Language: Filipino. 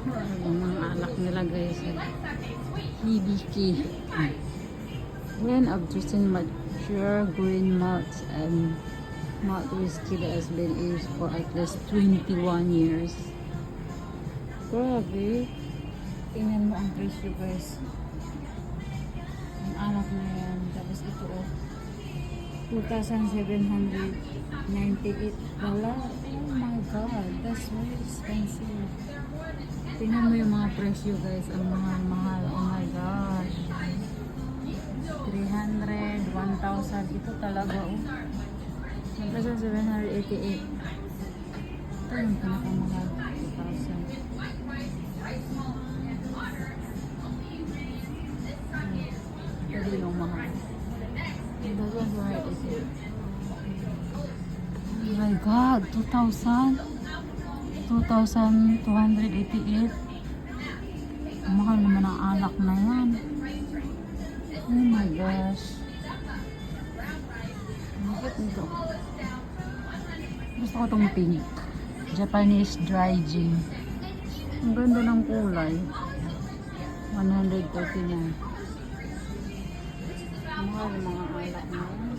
Yung mga alak nila guys. BBK. When of Tristan mature green malt and malt whiskey that has been aged for at least 21 years. Grabe. Tingnan mo ang presyo guys. Ang alak na yan. Tapos ito oh. 2,798 dollar. Oh my god, that's very expensive. Tingnan mo yung mga presyo guys, ang mahal mahal. Oh my gosh. 300, 1,000. Ito talaga oh. 1,788. Ito yung pinakamahal. 2,000. Ito yung mahal. 1,788. Oh my God, 2,000? 2,288. Ang Mahal naman ang alak na yan. Oh my gosh. Bakit nito? Gusto ko tong pink. Japanese dry gin. Ang ganda ng kulay. 139. Ang Mahal mga alak na yan.